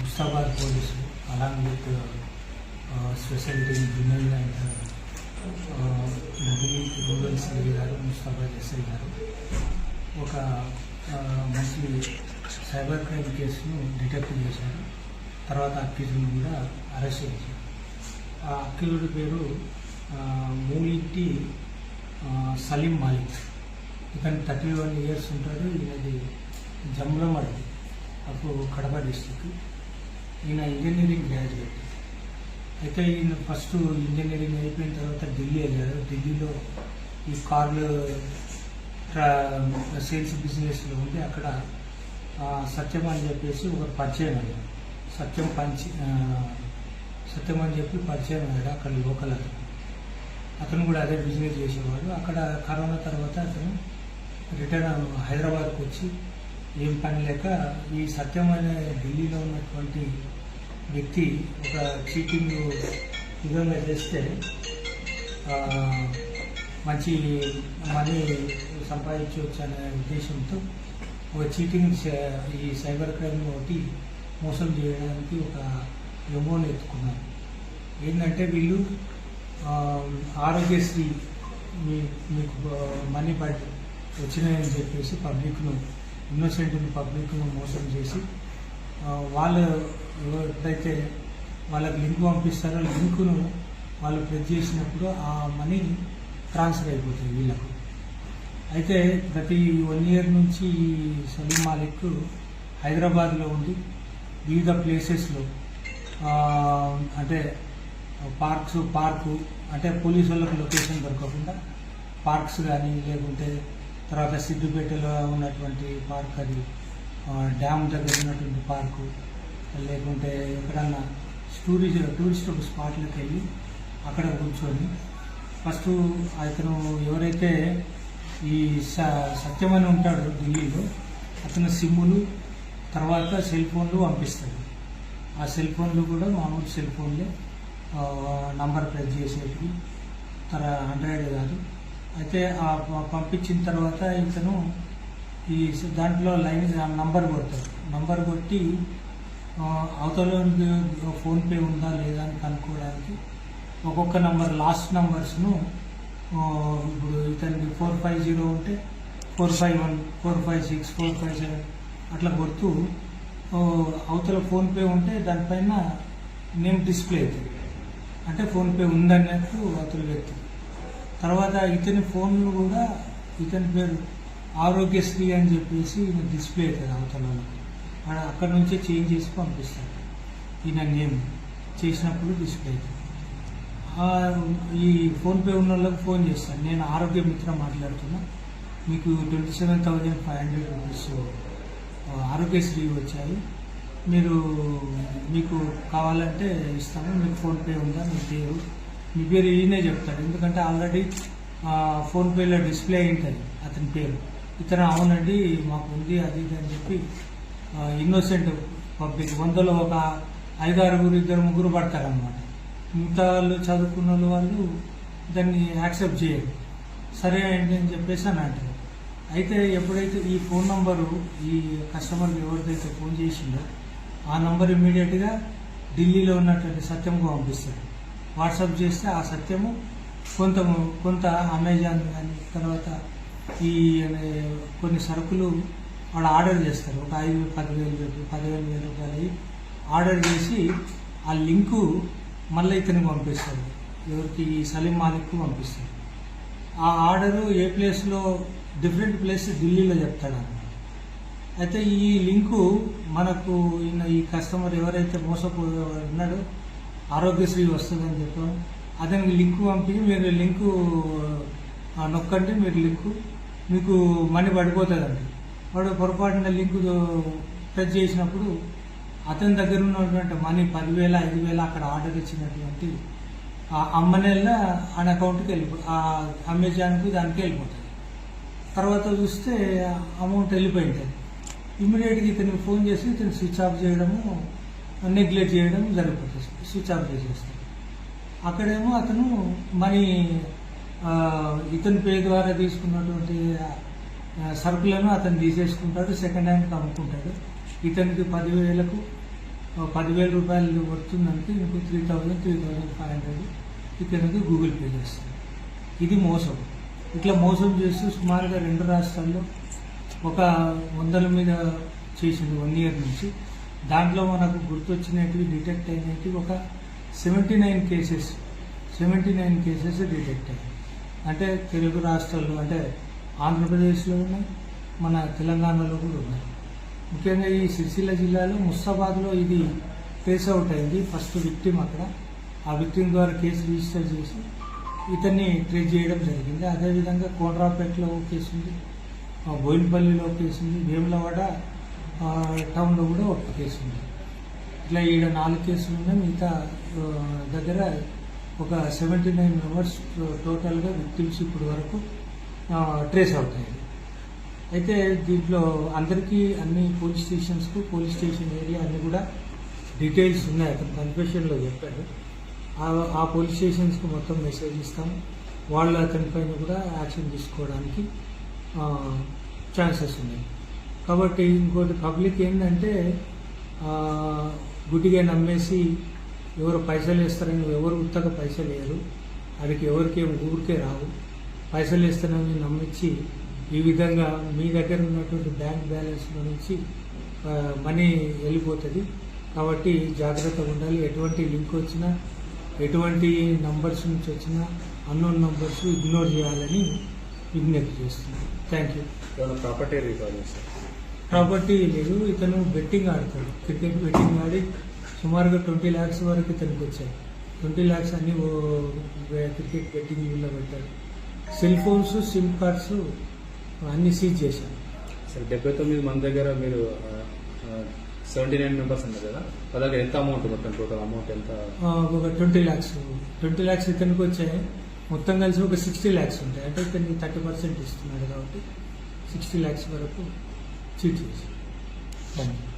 ముస్తాబాద్ పోలీసులు along with special team జునైల్ and నదిలి రూరల్ సిఐ గారు ముస్తాబాద్ ఎస్ఐ గారు. ఒక మంచి సైబర్ క్రైమ్ కేసును డిటెక్ట్ చేశారు. తర్వాత అక్యూజ్ని కూడా అరెస్ట్ చేశారు. ఆ అక్యూజుడి పేరు మూలింటి సలీం మాలిక్. ఇతను థర్టీ వన్ ఇయర్స్ ఉంటాడు. ఈయనది జమ్లమడి అప్పుడు కడప డిస్టిక్ ఈయన ఇంజనీరింగ్ గ్రాడ్యుయేట్ అయితే ఈయన ఫస్ట్ ఇంజనీరింగ్ అయిపోయిన తర్వాత ఢిల్లీ వెళ్ళారు ఢిల్లీలో ఈ కార్లు ట్రా- సేల్స్ బిజినెస్లో ఉండి అక్కడ సత్యం అని చెప్పేసి ఒక పరిచయం అయ్యాడు. సత్యం పంచి సత్యం అని చెప్పి పరిచయం అయ్యాడు అక్కడ లోకల్ అతను. అతను కూడా అదే బిజినెస్ చేసేవాడు. అక్కడ కరోనా తర్వాత అతను రిటర్న్ హైదరాబాద్కి వచ్చి ఏం పని లేక ఈ సత్యం అనే ఢిల్లీలో ఉన్నటువంటి వ్యక్తి ఒక చీటింగ్ విధంగా చేస్తే మంచి మనీ సంపాదించవచ్చు అనే ఉద్దేశంతో ఒక చీటింగ్ ఈ సైబర్ క్రైమ్ ఒకటి మోసం చేయడానికి ఒక ఎమోని ఎత్తుకున్నారు. ఏంటంటే వీళ్ళు ఆరోగ్యశ్రీ మీ మీకు మనీ బట్ వచ్చినాయని చెప్పేసి పబ్లిక్ను ఇన్నోసెంట్ పబ్లిక్ను మోసం చేసి వాళ్ళు ఎప్పుడైతే వాళ్ళకి లింక్ పంపిస్తారో లింకును వాళ్ళు ప్రెస్ చేసినప్పుడు ఆ మనీ ట్రాన్స్ఫర్ అయిపోతుంది వీళ్ళకు. అయితే ప్రతి వన్ ఇయర్ నుంచి ఈ సలీం మాలిక్ హైదరాబాద్లో ఉండి వివిధ ప్లేసెస్లో అంటే పార్క్స్ పార్కు అంటే పోలీసు వాళ్ళకి లొకేషన్ దొరకకుండా పార్క్స్ కానీ లేకుంటే తర్వాత సిద్దిపేటలో ఉన్నటువంటి పార్క్ అది. డ్యామ్ దగ్గర ఉన్నటువంటి పార్కు. లేకుంటే ఎక్కడన్నా టూరిస్ట్ టూరిస్ట్ ఒక స్పాట్లకు వెళ్ళి అక్కడ కూర్చొని ఫస్ట్ అతను ఎవరైతే ఈ స సత్యమని ఉంటాడు ఢిల్లీలో అతను సిమ్ములు తర్వాత సెల్ ఫోన్లు పంపిస్తాడు. ఆ సెల్ ఫోన్లు కూడా మామూలు సెల్ ఫోన్లే. నంబర్ ప్రెస్ చేసేటివి. తర హండ్రెడ్ కాదు. అయితే ఆ పంపించిన తర్వాత ఇతను ఈ దాంట్లో లైన్ నంబర్ కొడతాడు. నంబర్ కొట్టి అవతల ఫోన్పే ఉందా లేదా అని కనుక్కోవడానికి ఒక్కొక్క నంబర్ లాస్ట్ నంబర్స్ను ఇప్పుడు ఇతనికి ఫోర్ ఫైవ్ జీరో ఉంటే four five one four five six four five seven అట్లా కొడుతూ అవతల ఫోన్పే ఉంటే దానిపైన నేమ్ డిస్ప్లే అవుతుంది అంటే ఫోన్పే ఉందన్నట్టు అవతల వ్యక్తి తర్వాత ఇతని ఫోన్లు కూడా ఇతని పేరు ఆరోగ్యశ్రీ అని చెప్పేసి డిస్ప్లే అవుతుంది అవతల అక్కడ అక్కడ నుంచే చేంజ్ చేసి పంపిస్తారు ఈయన నేమ్ చేసినప్పుడు డిస్ప్లే అవుతుంది ఈ ఫోన్పే ఉన్న వాళ్ళకి ఫోన్ చేస్తాను. నేను ఆరోగ్య మిత్ర మాట్లాడుతున్నా. మీకు twenty seven thousand five hundred rupees Aarogyasri వచ్చాయి. మీరు మీకు కావాలంటే ఇస్తాము మీకు ఫోన్పే ఉందా? మీ పేరు మీ పేరు ఈయనే చెప్తాడు. ఎందుకంటే ఆల్రెడీ ఫోన్పేలో డిస్ప్లే అయి ఉంటుంది అతని పేరు. ఇతను అవునండి మాకు ఉంది అది ఇది అని చెప్పి ఇన్నోసెంట్ పబ్లిక్. వందలో ఒక ఐదు ఆరుగురు ఇద్దరు ముగ్గురు పడతారనమాట మిగతా వాళ్ళు చదువుకున్న వాళ్ళు వాళ్ళు దాన్ని యాక్సెప్ట్ చేయరు. సరే అండి అని చెప్పేసి అని అంటారు. అయితే ఎప్పుడైతే ఈ ఫోన్ నంబరు ఈ కస్టమర్ ఎవరికైతే ఫోన్ చేసిందో ఆ నంబర్ ఇమీడియట్గా ఢిల్లీలో ఉన్నటువంటి సత్యంకు పంపిస్తారు. వాట్సాప్ చేస్తే ఆ సత్యము కొంత కొంత అమెజాన్ కానీ తర్వాత ఈ అనే కొన్ని సరుకులు వాడు ఆర్డర్ చేస్తారు. ఒక ఐదు పదివేలు రూపాయలు పదివేలు వేల రూపాయలు ఆర్డర్ చేసి ఆ లింకు మళ్ళీ ఇతనికి పంపిస్తారు. ఎవరికి ఈ సలీం మాలిక్కు పంపిస్తారు. ఆ ఆర్డరు ఏ ప్లేస్లో డిఫరెంట్ ప్లేస్ ఢిల్లీలో చెప్తాడు అయితే ఈ లింకు మనకు ఈ కస్టమర్ ఎవరైతే మోసపోయే ఉన్నాడో ఆరోగ్యశ్రీ వస్తుందని చెప్పాం. అతనికి లింకు పంపి మీరు లింకు ఆ, నొక్కండి మీరు లింకు. మీకు మనీ పడిపోతుందండి. వాడు పొరపాటున లింకు టచ్ చేసినప్పుడు అతని దగ్గర ఉన్నటువంటి మనీ పదివేల ఐదు వేల అక్కడ ఆర్డర్ ఇచ్చినటువంటి ఆ అమ్మనేళ్ళ ఆయన అకౌంట్కి వెళ్ళిపో ఆ అమెజాన్కి దానికి వెళ్ళిపోతుంది తర్వాత చూస్తే అమౌంట్ వెళ్ళిపోయింది ఇమ్మీడియట్గా ఇతనికి ఫోన్ చేసి ఇతను స్విచ్ ఆఫ్ చేయడము నెగ్లెక్ట్ చేయడం జరుగుతుంది. స్విచ్ ఆఫ్ చేసేస్తాడు. అక్కడేమో అతను మనీ ఇతని పే ద్వారా తీసుకున్నటువంటి సరుకులను అతను తీసేసుకుంటాడు సెకండ్ హ్యాండ్కి అమ్ముకుంటాడు. ఇతనికి పదివేలకు పదివేల రూపాయలు వస్తుందంటే ఇంకో three thousand three thousand five hundred ఇతనికి గూగుల్ పే చేస్తాడు. ఇది మోసం. ఇట్లా మోసం చేస్తూ సుమారుగా రెండు రాష్ట్రాల్లో ఒక వందల మీద చేసింది వన్ ఇయర్ నుంచి. దాంట్లో మనకు గుర్తొచ్చినవి డిటెక్ట్ అయినవి ఒక seventy nine cases seventy nine cases detect అయ్యాయి. అంటే తెలుగు రాష్ట్రాల్లో అంటే ఆంధ్రప్రదేశ్లో ఉన్నాయి మన తెలంగాణలో కూడా ఉన్నాయి. ముఖ్యంగా ఈ సిరిసిల్ల జిల్లాలో ముస్తాబాద్లో ఇది ట్రేస్ అవుట్ అయింది ఫస్ట్ విక్టిమ్ అక్కడ. ఆ విక్టిమ్ ద్వారా కేసు రిజిస్టర్ చేసి ఇతన్ని ట్రేస్ చేయడం జరిగింది. అదేవిధంగా కోనరాపేటలో ఒక కేసు ఉంది బోయినపల్లిలో ఒక కేసు ఉంది వేములవాడ టౌన్లో కూడా ఒక కేసు ఉంది. ఇట్లా ఈడ నాలుగు కేసులు ఉన్నాయి మిగతా దగ్గర ఒక సెవెంటీ నైన్ మెంబర్స్ టోటల్గా విక్టిమ్స్ ఇప్పుడు వరకు ట్రేస్ అవుతాయి. అయితే దీంట్లో అందరికీ అన్ని పోలీస్ స్టేషన్స్కు పోలీస్ స్టేషన్ ఏరియా అన్ని కూడా డీటెయిల్స్ ఉన్నాయి. అతను కన్ఫెషన్లో చెప్పాడు. ఆ- పోలీస్ స్టేషన్స్కి మొత్తం మెసేజ్ ఇస్తాం. వాళ్ళు అతనిపైన కూడా యాక్షన్ తీసుకోవడానికి ఛాన్సెస్ ఉన్నాయి. కాబట్టి ఇంకోటి పబ్లిక్ ఏంటంటే గుడ్డిగా నమ్మేసి ఎవరు పైసలు వేస్తారని ఎవరు ఉత్తగా పైసలు వేయరు. అడికి ఎవరికి ఊరికే రావు. పైసలు వేస్తారని నమ్మించి ఈ విధంగా మీ దగ్గర ఉన్నటువంటి బ్యాంక్ బ్యాలెన్స్ నుంచి మనీ వెళ్ళిపోతుంది. కాబట్టి జాగ్రత్తగా ఉండాలి. ఎటువంటి లింక్ వచ్చినా ఎటువంటి నంబర్స్ నుంచి వచ్చినా అన్నోన్ నంబర్స్ ఇగ్నోర్ చేయాలని విజ్ఞప్తి చేస్తున్నాను. Thank you. ప్రాపర్టీ రికార్డ్ చేస్తాను ప్రాపర్టీ లేదు ఇతను బెట్టింగ్ ఆడతాడు. క్రికెట్ బెట్టింగ్ ఆడి సుమారుగా ట్వంటీ ల్యాక్స్ వరకు ఇతనికి వచ్చాయి. ట్వంటీ ల్యాక్స్ అన్ని క్రికెట్ బెట్టింగ్లో పెట్టాడు సెల్ ఫోన్స్ సిమ్ కార్డ్స్ అన్ని సీజ్ చేశాను సరే డెబ్బై తొమ్మిది మంది దగ్గర మీరు సెవెంటీ నైన్ మెంబర్స్ అన్నారు కదా? వాళ్ళ దగ్గర ఎంత అమౌంట్ మొత్తం టోటల్ అమౌంట్ ఎంత? ఒక ట్వంటీ ల్యాక్స్ ట్వంటీ ల్యాక్స్ ఇతనికి వచ్చాయి. మొత్తం కలిసి ఒక సిక్స్టీ ల్యాక్స్ ఉంటాయి. అంటే ఇతనికి థర్టీ పర్సెంట్ ఇస్తున్నాడు కాబట్టి సిక్స్టీ ల్యాక్స్ వరకు చీట్ చేసి థ్యాంక్ యూ